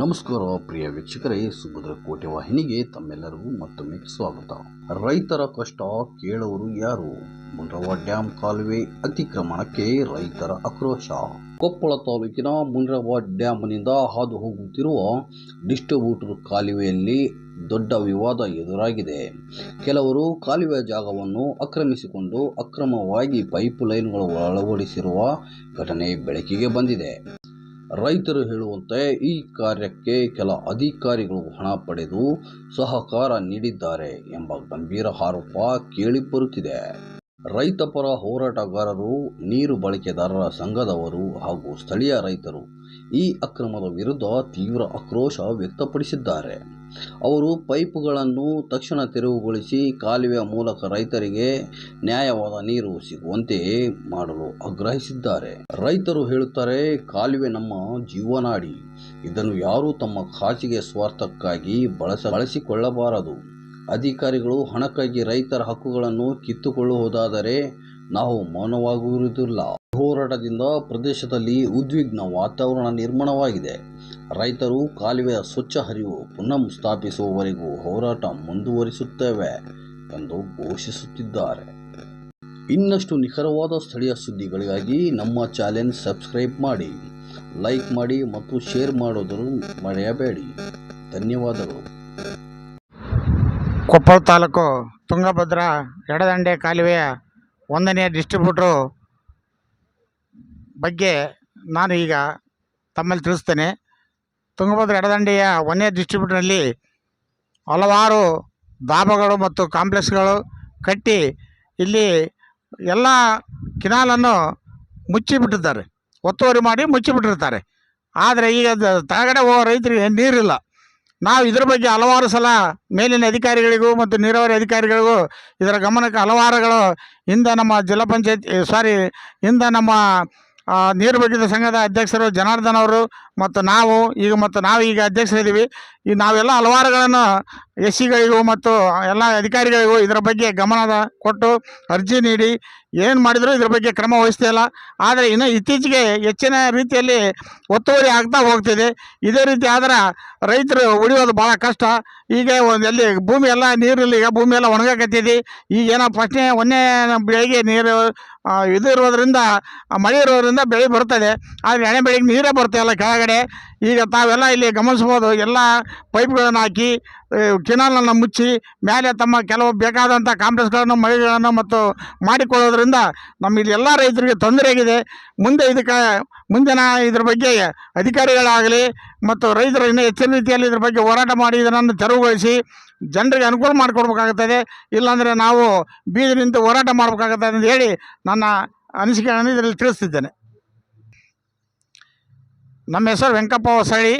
ನಮಸ್ಕಾರ ಪ್ರಿಯ ವೀಕ್ಷಕರೇ, ಸುಭದ್ರ ಕೋಟೆ ವಾಹಿನಿಗೆ ತಮ್ಮೆಲ್ಲರಿಗೂ ಮತ್ತೊಮ್ಮೆ ಸ್ವಾಗತ. ರೈತರ ಕಷ್ಟ ಕೇಳುವರು ಯಾರು? ಮುಂಡ್ರವ ಡ್ಯಾಂ ಕಾಲುವೆ ಅತಿಕ್ರಮಣಕ್ಕೆ ರೈತರ ಆಕ್ರೋಶ. ಕೊಪ್ಪಳ ತಾಲೂಕಿನ ಮುಂಡ್ರವ ಡ್ಯಾಮ್ನಿಂದ ಹಾದು ಹೋಗುತ್ತಿರುವ ಡಿಸ್ಟ್ರಿಬ್ಯೂಟರ್ ಕಾಲುವೆಯಲ್ಲಿ ದೊಡ್ಡ ವಿವಾದ ಎದುರಾಗಿದೆ. ಕೆಲವರು ಕಾಲುವೆ ಜಾಗವನ್ನು ಆಕ್ರಮಿಸಿಕೊಂಡು ಅಕ್ರಮವಾಗಿ ಪೈಪ್ ಲೈನ್ಗಳು ಅಳವಡಿಸಿರುವ ಘಟನೆ ಬೆಳಕಿಗೆ ಬಂದಿದೆ. ರೈತರು ಹೇಳುವಂತೆ ಈ ಕಾರ್ಯಕ್ಕೆ ಕೆಲ ಅಧಿಕಾರಿಗಳು ಹಣ ಪಡೆದು ಸಹಕಾರ ನೀಡಿದ್ದಾರೆ ಎಂಬ ಗಂಭೀರ ಆರೋಪ ಕೇಳಿಬರುತ್ತಿದೆ ರೈತ ಪರ ಹೋರಾಟಗಾರರು, ನೀರು ಬಳಕೆದಾರರ ಸಂಘದವರು ಹಾಗೂ ಸ್ಥಳೀಯ ರೈತರು ಈ ಅಕ್ರಮದ ವಿರುದ್ಧ ತೀವ್ರ ಆಕ್ರೋಶ ವ್ಯಕ್ತಪಡಿಸಿದ್ದಾರೆ. ಅವರು ಪೈಪುಗಳನ್ನು ತಕ್ಷಣ ತೆರವುಗೊಳಿಸಿ ಕಾಲುವೆಯ ಮೂಲಕ ರೈತರಿಗೆ ನ್ಯಾಯವಾದ ನೀರು ಸಿಗುವಂತೆ ಮಾಡಲು ಆಗ್ರಹಿಸಿದ್ದಾರೆ. ರೈತರು ಹೇಳುತ್ತಾರೆ, ಕಾಲುವೆ ನಮ್ಮ ಜೀವನಾಡಿ. ಇದನ್ನು ಯಾರೂ ತಮ್ಮ ಖಾಸಗಿ ಸ್ವಾರ್ಥಕ್ಕಾಗಿ ಬಳಸ, ಬಳಸಿಕೊಳ್ಳಬಾರದು. ಅಧಿಕಾರಿಗಳು ಹಣಕ್ಕಾಗಿ ರೈತರ ಹಕ್ಕುಗಳನ್ನು ಕಿತ್ತುಕೊಳ್ಳುವುದಾದರೆ ನಾವು ಮೌನವಾಗುವುದಿಲ್ಲ. ಹೋರಾಟದಿಂದ ಪ್ರದೇಶದಲ್ಲಿ ಉದ್ವಿಗ್ನ ವಾತಾವರಣ ನಿರ್ಮಾಣವಾಗಿದೆ. ರೈತರು ಕಾಲುವೆಯ ಸ್ವಚ್ಛ ಹರಿವು ಪುನಃ ಸ್ಥಾಪಿಸುವವರೆಗೂ ಹೋರಾಟ ಮುಂದುವರಿಸುತ್ತೇವೆ ಎಂದು ಘೋಷಿಸುತ್ತಿದ್ದಾರೆ. ಇನ್ನಷ್ಟು ನಿಖರವಾದ ಸ್ಥಳೀಯ ಸುದ್ದಿಗಳಿಗಾಗಿ ನಮ್ಮ ಚಾನೆಲ್ ಸಬ್ಸ್ಕ್ರೈಬ್ ಮಾಡಿ, ಲೈಕ್ ಮಾಡಿ ಮತ್ತು ಶೇರ್ ಮಾಡೋದನ್ನು ಮರೆಯಬೇಡಿ. ಧನ್ಯವಾದಗಳು. ಕೊಪ್ಪಳ ತಾಲೂಕು ತುಂಗಭದ್ರಾ ಎಡದಂಡೆ ಕಾಲುವೆಯ ಒಂದನೇ ಡಿಸ್ಟ್ರಿಬ್ಯೂಟ್ರು ಬಗ್ಗೆ ನಾನು ಈಗ ತಮ್ಮಲ್ಲಿ ತಿಳಿಸ್ತೇನೆ. ತುಂಗಭದ್ರಾ ಎಡದಂಡೆಯ ಒಂದನೇ ಡಿಸ್ಟ್ರಿಬ್ಯೂಟ್ರಲ್ಲಿ ಹಲವಾರು ಧಾಬಗಳು ಮತ್ತು ಕಾಂಪ್ಲೆಕ್ಸ್ಗಳು ಕಟ್ಟಿ ಇಲ್ಲಿ ಎಲ್ಲ ಕಿನಾಲನ್ನು ಮುಚ್ಚಿಬಿಟ್ಟಿರ್ತಾರೆ ಒತ್ತುವರಿ ಮಾಡಿ ಮುಚ್ಚಿಬಿಟ್ಟಿರ್ತಾರೆ. ಆದರೆ ಈಗ ತಳಗಡೆ ಹೋಗೋ ರೈತರಿಗೆ ನೀರಿಲ್ಲ. ನಾವು ಇದರ ಬಗ್ಗೆ ಹಲವಾರು ಸಲ ಮೇಲಿನ ಅಧಿಕಾರಿಗಳಿಗೂ ಮತ್ತು ನೀರಾವರಿ ಅಧಿಕಾರಿಗಳಿಗೂ ಇದರ ಗಮನಕ್ಕೆ ಹಲವಾರುಗಳು ಇಂದ ನಮ್ಮ ಜಿಲ್ಲಾ ಪಂಚಾಯತ್ ಸಾರಿ ಇಂದ ನಮ್ಮ ನೀರು ಬಗ್ಗಿದ ಸಂಘದ ಅಧ್ಯಕ್ಷರು ಜನಾರ್ದನ್ ಅವರು ಮತ್ತು ನಾವು, ಈಗ ಮತ್ತು ನಾವು ಈಗ ಅಧ್ಯಕ್ಷರಿದ್ದೀವಿ. ಈ ನಾವೆಲ್ಲ ಹಲವಾರುಗಳನ್ನು ಎಸ್ ಸಿಗಳಿಗೂ ಮತ್ತು ಎಲ್ಲ ಅಧಿಕಾರಿಗಳಿಗೂ ಇದರ ಬಗ್ಗೆ ಗಮನದ ಕೊಟ್ಟು ಅರ್ಜಿ ನೀಡಿ ಏನು ಮಾಡಿದರೂ ಇದ್ರ ಬಗ್ಗೆ ಕ್ರಮ ವಹಿಸ್ತಾ ಇಲ್ಲ. ಆದರೆ ಇನ್ನು ಇತ್ತೀಚೆಗೆ ಹೆಚ್ಚಿನ ರೀತಿಯಲ್ಲಿ ಒತ್ತುವರಿ ಆಗ್ತಾ ಹೋಗ್ತಿದೆ. ಇದೇ ರೀತಿ ಆದ್ರೆ ರೈತರು ಉಳಿಯೋದು ಭಾಳ ಕಷ್ಟ. ಈಗ ಒಂದು ಎಲ್ಲಿ ಭೂಮಿ ಎಲ್ಲ ನೀರಿಲ್ಲ, ಈಗ ಭೂಮಿ ಎಲ್ಲ ಒಣಗಾಕತ್ತಿದೆ. ಈಗ ಏನೋ ಫಸ್ಟ್ನೇ ಒಂದೇ ಬೆಳೆಗೆ ನೀರು ಇದು ಇರೋದ್ರಿಂದ, ಮಳೆ ಇರೋದ್ರಿಂದ ಬೆಳೆ ಬರ್ತದೆ. ಆದರೆ ಎಣೆ ಬೆಳೆಗೆ ನೀರೇ ಬರ್ತಾ ಇಲ್ಲ ಕೆಳಗಡೆ. ಈಗ ತಾವೆಲ್ಲ ಇಲ್ಲಿ ಗಮನಿಸ್ಬೋದು, ಎಲ್ಲ ಪೈಪ್ಗಳನ್ನು ಹಾಕಿ ಕಿನಾಲನ್ನು ಮುಚ್ಚಿ ಮೇಲೆ ತಮ್ಮ ಕೆಲವು ಬೇಕಾದಂಥ ಕಾಂಪ್ಲೆಕ್ಸ್ಗಳನ್ನು ಮಳೆಗಳನ್ನು ಮತ್ತು ಮಾಡಿಕೊಳ್ಳೋದ್ರಿಂದ ನಮ್ಮ ಇಲ್ಲಿ ಎಲ್ಲ ರೈತರಿಗೆ ತೊಂದರೆ ಆಗಿದೆ. ಮುಂದೆ ಇದಕ್ಕೆ, ಮುಂದಿನ ಇದ್ರ ಬಗ್ಗೆ ಅಧಿಕಾರಿಗಳಾಗಲಿ ಮತ್ತು ರೈತರು ಇನ್ನೂ ಹೆಚ್ಚಿನ ರೀತಿಯಲ್ಲಿ ಇದ್ರ ಬಗ್ಗೆ ಹೋರಾಟ ಮಾಡಿ, ಇದನ್ನು ತೆರವುಗೊಳಿಸಿ ಜನರಿಗೆ ಅನುಕೂಲ ಮಾಡಿಕೊಡ್ಬೇಕಾಗುತ್ತದೆ ಇಲ್ಲಾಂದರೆ ನಾವು ಬೀದಿ ನಿಂತು ಹೋರಾಟ ಮಾಡಬೇಕಾಗುತ್ತದೆ ಅಂತ ಹೇಳಿ ನನ್ನ ಅನಿಸಿಕೆಗಳನ್ನು ಇದರಲ್ಲಿ ತಿಳಿಸ್ತಿದ್ದೇನೆ. ನಮ್ಮ ಹೆಸರು ವೆಂಕಪ್ಪ ಹೊಸಳ್ಳಿ,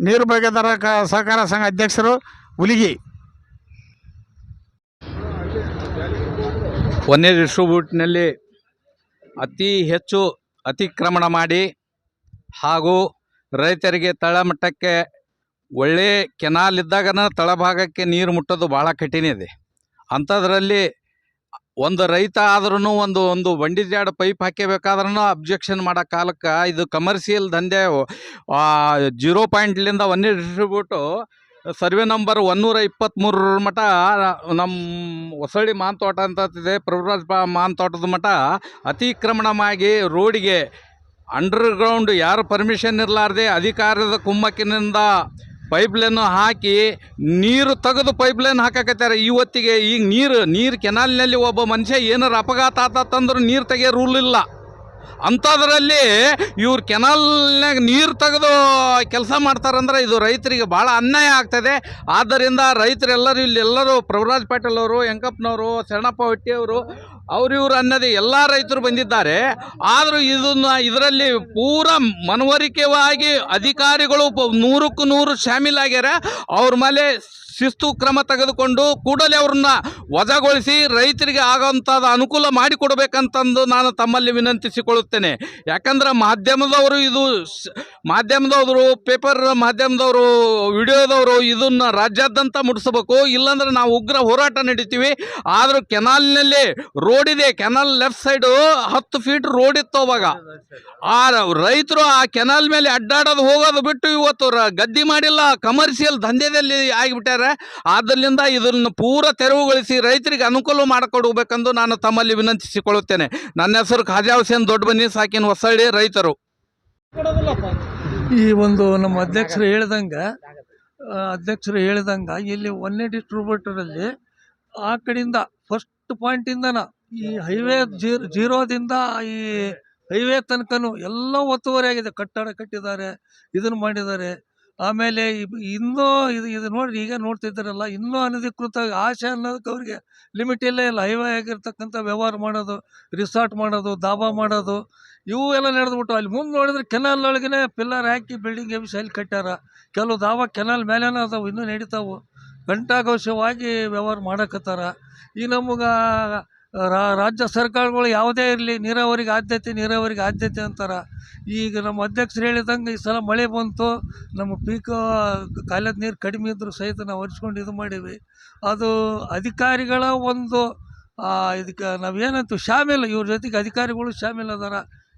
ನೀರು ಬಳಕೆದಾರ ಸಹಕಾರ ಸಂಘ ಅಧ್ಯಕ್ಷರು ಹುಲಿಗಿ. ಒಂದೇ ಡಿಸ್ಟ್ರಿಬ್ಯೂಟ್ನಲ್ಲಿ ಅತಿ ಹೆಚ್ಚು ಅತಿಕ್ರಮಣ ಮಾಡಿ ಹಾಗೂ ರೈತರಿಗೆ ತಳಮಟ್ಟಕ್ಕೆ ಒಳ್ಳೆ ಕೆನಾಲ್ ಇದ್ದಾಗ ತಳಭಾಗಕ್ಕೆ ನೀರು ಮುಟ್ಟೋದು ಭಾಳ ಕಠಿಣ ಇದೆ. ಅಂಥದ್ರಲ್ಲಿ ಒಂದು ರೈತ ಆದ್ರೂ ಒಂದು ಒಂದು ಜಾಡ ಪೈಪ್ ಹಾಕಬೇಕಾದ್ರೂ ಅಬ್ಜೆಕ್ಷನ್ ಮಾಡೋ ಕಾಲಕ್ಕೆ ಇದು ಕಮರ್ಷಿಯಲ್ ದಂಧೆ ಜೀರೋ ಪಾಯಿಂಟ್ಲಿಂದ ಒಂದೇ ಡಿಸ್ಟ್ರಿಬ್ಯೂಟು ಸರ್ವೆ ನಂಬರ್ ಒನ್ನೂರ ಇಪ್ಪತ್ತ್ಮೂರರ ಮಠ ನಮ್ಮ ಹೊಸಳ್ಳಿ ಮಾನ್ ತೋಟ ಅಂತ ಇದೆ ಪ್ರಭುರಾಜ್ ಮಾನ್ ತೋಟದ ಮಠ ಅತಿಕ್ರಮಣವಾಗಿ ರೋಡಿಗೆ ಅಂಡರ್ಗ್ರೌಂಡ್ ಯಾರು ಪರ್ಮಿಷನ್ ಇರಲಾರ್ದೆ ಅಧಿಕಾರದ ಕುಮ್ಮಕ್ಕಿನಿಂದ ಪೈಪ್ಲೈನು ಹಾಕಿ ನೀರು ತೆಗೆದು ಪೈಪ್ಲೈನ್ ಹಾಕಕತ್ತಾರೆ ಇವತ್ತಿಗೆ ಈಗ ನೀರು ನೀರು ಕೆನಾಲ್ನಲ್ಲಿ ಒಬ್ಬ ಮನುಷ್ಯ ಏನಾರು ಅಪಘಾತ ಆತಂದ್ರೆ ನೀರು ತೆಗಿಯೋ ರೂಲ್ ಇಲ್ಲ. ಅಂಥದ್ರಲ್ಲಿ ಇವ್ರು ಕೆನಾಲ್ನಾಗ ನೀರು ತೆಗೆದು ಕೆಲಸ ಮಾಡ್ತಾರಂದ್ರೆ ಇದು ರೈತರಿಗೆ ಭಾಳ ಅನ್ಯಾಯ ಆಗ್ತದೆ. ಆದ್ದರಿಂದ ರೈತರೆಲ್ಲರೂ ಇಲ್ಲೆಲ್ಲರೂ ಪ್ರಭುರಾಜ್ ಪಾಟೀಲ್ ಅವರು ಯಂಕಪ್ಪನವರು ಶರಣಪ್ಪ ಹೊಟ್ಟಿಯವರು ಅವ್ರು ಇವ್ರು ಅನ್ನೋದೇ ಎಲ್ಲ ರೈತರು ಬಂದಿದ್ದಾರೆ. ಆದರೂ ಇದನ್ನು ಇದರಲ್ಲಿ ಪೂರ ಮನವರಿಕೆವಾಗಿ ಅಧಿಕಾರಿಗಳು ನೂರಕ್ಕೂ ನೂರು ಶಾಮೀಲಾಗ್ಯಾರ ಅವ್ರ ಮೇಲೆ ಶಿಸ್ತು ಕ್ರಮ ತೆಗೆದುಕೊಂಡು ಕೂಡಲೇ ಅವ್ರನ್ನ ವಜಾಗೊಳಿಸಿ ರೈತರಿಗೆ ಆಗೋಂಥದ್ದು ಅನುಕೂಲ ಮಾಡಿಕೊಡ್ಬೇಕಂತಂದು ನಾನು ತಮ್ಮಲ್ಲಿ ವಿನಂತಿಸಿಕೊಳ್ಳುತ್ತೇನೆ. ಯಾಕಂದ್ರೆ ಮಾಧ್ಯಮದವರು ಇದು ಮಾಧ್ಯಮದವರು, ಪೇಪರ್ ಮಾಧ್ಯಮದವರು, ವಿಡಿಯೋದವರು ಇದನ್ನು ರಾಜ್ಯಾದ್ಯಂತ ಮುಟ್ಟಿಸ್ಬೇಕು. ಇಲ್ಲಾಂದ್ರೆ ನಾವು ಉಗ್ರ ಹೋರಾಟ ನಡೀತೀವಿ. ಆದರೂ ಕೆನಾಲ್ನಲ್ಲಿ ರೋಡ್ ಇದೆ. ಕೆನಾಲ್ ಲೆಫ್ಟ್ ಸೈಡು ಹತ್ತು ಫೀಟ್ ರೋಡ್ ಇತ್ತು ಅವಾಗ. ಆ ರೈತರು ಆ ಕೆನಾಲ್ ಮೇಲೆ ಅಡ್ಡಾಡೋದು ಹೋಗೋದು ಬಿಟ್ಟು ಇವತ್ತು ಗದ್ದಿ ಮಾಡಿಲ್ಲ, ಕಮರ್ಷಿಯಲ್ ದಂಧೆದಲ್ಲಿ ಆಗಿಬಿಟ್ಟಾರೆ. ಆದ್ದರಿಂದ ಇದನ್ನು ಪೂರ ತೆರವುಗೊಳಿಸಿ ರೈತರಿಗೆ ಅನುಕೂಲ ಮಾಡಿಕೊಡಬೇಕೆಂದು ನಾನು ತಮ್ಮಲ್ಲಿ ವಿನಂತಿಸಿಕೊಳ್ಳುತ್ತೇನೆ. ನನ್ನ ಹೆಸರು ಖಾಜಾ ದೊಡ್ಡ ಬನ್ನಿ, ಸಾಕಿನ ಹೊಸಳ್ಳಿ ರೈತರು. ಈ ಒಂದು ನಮ್ಮ ಅಧ್ಯಕ್ಷರು ಹೇಳ್ದಂಗೆ ಅಧ್ಯಕ್ಷರು ಹೇಳ್ದಂಗೆ ಇಲ್ಲಿ ಒನ್ನೆ ಡಿಸ್ಟ್ರಿಬ್ಯೂಟರಲ್ಲಿ ಆ ಕಡೆಯಿಂದ ಫಸ್ಟ್ ಪಾಯಿಂಟಿಂದನ ಈ ಹೈವೇ ಜೀರೋ ಜೀರೋದಿಂದ ಈ ಹೈವೇ ತನಕನೂ ಎಲ್ಲ ಒತ್ತುವರಿ ಆಗಿದೆ. ಕಟ್ಟಡ ಕಟ್ಟಿದ್ದಾರೆ, ಇದನ್ನು ಮಾಡಿದ್ದಾರೆ. ಆಮೇಲೆ ಇನ್ನೂ ಇದು ಇದು ನೋಡಿ ಈಗ ನೋಡ್ತಿದ್ದಾರಲ್ಲ, ಇನ್ನೂ ಅನಧಿಕೃತ ಆಸೆ ಅನ್ನೋದಕ್ಕೆ ಅವ್ರಿಗೆ ಲಿಮಿಟ್ ಇಲ್ಲೇ ಇಲ್ಲ. ಹೈವೇ ಆಗಿರ್ತಕ್ಕಂಥ ವ್ಯವಹಾರ ಮಾಡೋದು, ರಿಸಾರ್ಟ್ ಮಾಡೋದು, ದಾಬಾ ಮಾಡೋದು ಇವು ಎಲ್ಲ ನಡೆದ್ಬಿಟ್ಟು ಅಲ್ಲಿ ಮುಂದೆ ನೋಡಿದ್ರೆ ಕೆನಾಲ್ ಒಳಗೇ ಪಿಲ್ಲರ್ ಹಾಕಿ ಬಿಲ್ಡಿಂಗ್ ಎಬ್ಬಿಸಿ ಅಲ್ಲಿ ಕಟ್ಟಾರ ಕೆಲವು ದಾವ ಕೆನಾಲ್ ಮೇಲೇನ ಅದಾವು, ಇನ್ನೂ ನಡೀತಾವು. ಗಂಟಾಘೋಷವಾಗಿ ವ್ಯವಹಾರ ಮಾಡಕತ್ತಾರ. ಈ ನಮಗೆ ರಾಜ್ಯ ಸರ್ಕಾರಗಳು ಯಾವುದೇ ಇರಲಿ, ನೀರಾವರಿಗೆ ಆದ್ಯತೆ ನೀರಾವರಿಗೆ ಆದ್ಯತೆ ಅಂತಾರೆ. ಈಗ ನಮ್ಮ ಅಧ್ಯಕ್ಷರು ಹೇಳಿದಂಗೆ ಈ ಸಲ ಮಳೆ ಬಂತು, ನಮ್ಮ ಪೀಕ್, ಕಾಲದ ನೀರು ಕಡಿಮೆ ಇದ್ದರೂ ಸಹಿತ ನಾವು ಹರಿಸ್ಕೊಂಡು ಇದು ಮಾಡೀವಿ ಅದು ಅಧಿಕಾರಿಗಳ ಒಂದು ಇದಕ್ಕೆ ನಾವೇನಂತೀವಿ, ಶಾಮೀಲು, ಇವ್ರ ಜೊತೆಗೆ ಅಧಿಕಾರಿಗಳು ಶಾಮಿಲ್ ಅದಾರ.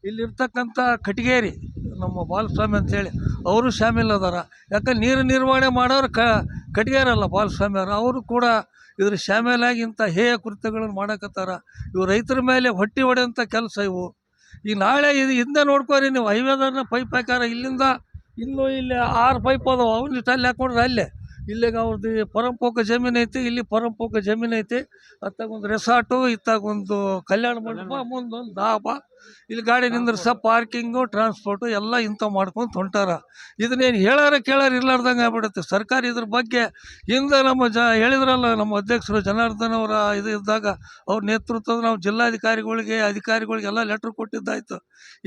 ಇಲ್ಲಿರ್ತಕ್ಕಂಥ ಕಟಿಗೇರಿ ನಮ್ಮ ಬಾಲಸ್ವಾಮಿ ಅಂತೇಳಿ, ಅವರು ಶಾಮಿಲ್ ಅದಾರ. ಯಾಕಂದ್ರೆ ನೀರು ನಿರ್ವಹಣೆ ಮಾಡೋರು ಕ ಕಟಿಗೇರಲ್ಲ ಬಾಲಸ್ವಾಮಿ ಅವರು ಅವರು ಕೂಡ ಇದ್ರ ಶಾಮೇಲಾಗಿ ಇಂಥ ಹೇಯ ಕೃತ್ಯಗಳನ್ನು ಮಾಡಕತ್ತಾರ. ಇವು ರೈತರ ಮೇಲೆ ಹೊಟ್ಟಿ ಹೊಡೆಯುವಂಥ ಕೆಲಸ ಇವು. ಈಗ ನಾಳೆ ಇದು ಹಿಂದೆ ನೋಡ್ಕೋರಿ ನೀವು ಹೈವೇದನ್ನ ಪೈಪ್ ಹಾಕ್ಯಾರ, ಇಲ್ಲಿಂದ ಇನ್ನೂ ಇಲ್ಲಿ ಆರು ಪೈಪ್ ಅದಾವ ಅವನ್ನ ಅಲ್ಲಿ ಹಾಕೊಂಡ್ರೆ ಅಲ್ಲೇ. ಇಲ್ಲಿಗೆ ಅವ್ರದ್ದು ಪರಂಪೋಕ ಜಮೀನು ಐತಿ, ಇಲ್ಲಿ ಪರಂಪೋಕ ಜಮೀನು ಐತಿ. ಅತ್ತಾಗ ಒಂದು ರೆಸಾರ್ಟು ಇತ್ತಾಗ ಒಂದು ಕಲ್ಯಾಣ ಮಂಟಪ, ಮುಂದೊಂದು ದಾಬಾ ಇಲ್ಲಿ ಗಾಡಿ ನಿಂದ್ರಸ ಪಾರ್ಕಿಂಗು ಟ್ರಾನ್ಸ್ಪೋರ್ಟು ಎಲ್ಲ ಇಂಥವು ಮಾಡ್ಕೊಂಡು ಹೊಂಟಾರ ಇದನ್ನೇನು ಹೇಳಾರ ಕೇಳಾರ ಇರ್ಲಾರ್ದಂಗೆ ಆಗ್ಬಿಡುತ್ತೆ. ಸರ್ಕಾರ ಇದ್ರ ಬಗ್ಗೆ ಹಿಂದೆ ನಮ್ಮ ಜ ಹೇಳಿದ್ರಲ್ಲ ನಮ್ಮ ಅಧ್ಯಕ್ಷರು ಜನಾರ್ದನ್ ಅವರ ಇದು ಇದ್ದಾಗ ಅವ್ರ ನೇತೃತ್ವದ ನಾವು ಜಿಲ್ಲಾಧಿಕಾರಿಗಳಿಗೆ ಅಧಿಕಾರಿಗಳಿಗೆಲ್ಲ ಲೆಟ್ರ್ ಕೊಟ್ಟಿದ್ದಾಯ್ತು.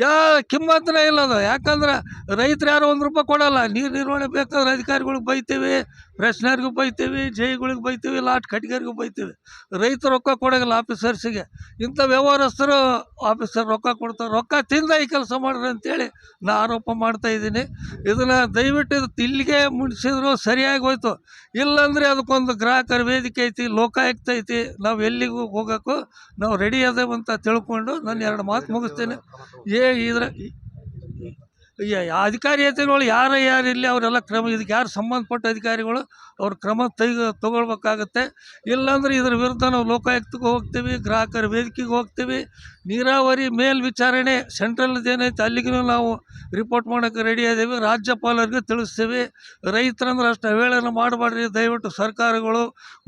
ಯಾ ಕಿಮ್ಮತ್ತನೇ ಇಲ್ಲ ಅದು. ಯಾಕಂದ್ರೆ ರೈತರು ಯಾರು ಒಂದು ರೂಪಾಯಿ ಕೊಡಲ್ಲ. ನೀರು ನಿರ್ವಹಣೆ ಬೇಕಾದ್ರೆ ಅಧಿಕಾರಿಗಳಿಗೆ ಬೈತೀವಿ. ಪ್ರೆಸ್ನರ್ಗೂ ಬೈತೀವಿ, ಜೈಗಳಿಗೆ ಬೈತೀವಿ, ಲಾಟ್ ಕಟ್ಗೆರಿಗೂ ಬೈತೀವಿ. ರೈತರು ರೊಕ್ಕ ಕೊಡೋಂಗಿಲ್ಲ ಆಫೀಸರ್ಸಿಗೆ. ಇಂಥ ವ್ಯವಹಾರಸ್ಥರು ಆಫೀಸರ್ ರೊಕ್ಕ ಕೊಡ್ತಾರೆ. ರೊಕ್ಕ ತಿಂದ ಈ ಕೆಲಸ ಮಾಡ್ರಿ ಅಂತೇಳಿ ನಾ ಆರೋಪ ಮಾಡ್ತಾ ಇದ್ದೀನಿ. ಇದನ್ನು ದಯವಿಟ್ಟು ಇದು ಇಲ್ಲಿಗೆ ಮುಡಿಸಿದ್ರು ಸರಿಯಾಗಿ ಹೋಯ್ತು. ಇಲ್ಲಾಂದರೆ ಅದಕ್ಕೊಂದು ಗ್ರಾಹಕರ ವೇದಿಕೆ ಐತಿ, ಲೋಕಾಯುಕ್ತ ಐತಿ. ನಾವು ಎಲ್ಲಿಗೂ ಹೋಗೋಕ್ಕೂ ನಾವು ರೆಡಿ ಅದೇವಂತ ತಿಳ್ಕೊಂಡು ನಾನು ಎರಡು ಮಾತು ಮುಗಿಸ್ತೇನೆ. ಏ ಇದ್ರ ಅಧಿಕಾರಿ ಐತಿಗಳು ಯಾರು ಯಾರು ಇಲ್ಲಿ ಅವರೆಲ್ಲ ಕ್ರಮ, ಇದಕ್ಕೆ ಯಾರು ಸಂಬಂಧಪಟ್ಟ ಅಧಿಕಾರಿಗಳು ಅವ್ರ ಕ್ರಮ ತೆಗೆ ತಗೊಳ್ಬೇಕಾಗತ್ತೆ. ಇಲ್ಲಾಂದ್ರೆ ಇದ್ರ ವಿರುದ್ಧ ನಾವು ಲೋಕಾಯುಕ್ತಕ್ಕೆ ಹೋಗ್ತೀವಿ, ಗ್ರಾಹಕರ ವೇದಿಕೆಗೆ ಹೋಗ್ತೀವಿ. ನೀರಾವರಿ ಮೇಲ್ವಿಚಾರಣೆ ಸೆಂಟ್ರಲ್ದು ಏನೈತೆ ಅಲ್ಲಿಗೂ ನಾವು ರಿಪೋರ್ಟ್ ಮಾಡೋಕ್ಕೆ ರೆಡಿ ಇದ್ದೀವಿ ರಾಜ್ಯಪಾಲರಿಗೆ ತಿಳಿಸ್ತೀವಿ. ರೈತರಂದ್ರೆ ಅಷ್ಟು ಅವೇಳನ ಮಾಡಬೇಡ್ರಿ. ದಯವಿಟ್ಟು ಸರ್ಕಾರಗಳು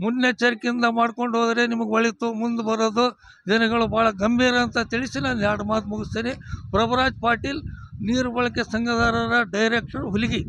ಮುನ್ನೆಚ್ಚರಿಕೆಯಿಂದ ಮಾಡ್ಕೊಂಡು ಹೋದರೆ ನಿಮಗೆ ಒಳಿತು, ಮುಂದೆ ಬರೋದು ಜನಗಳು ಭಾಳ ಗಂಭೀರ ಅಂತ ತಿಳಿಸಿ ನಾನು ಎರಡು ಮಾತು ಮುಗಿಸ್ತೀನಿ. ಪ್ರಭುರಾಜ್ ಪಾಟೀಲ್ ನೀರು ಬಳಕೆ ಸಂಘದಾರರ ಡೈರೆಕ್ಟರ್ ಹುಲಿಗಿ.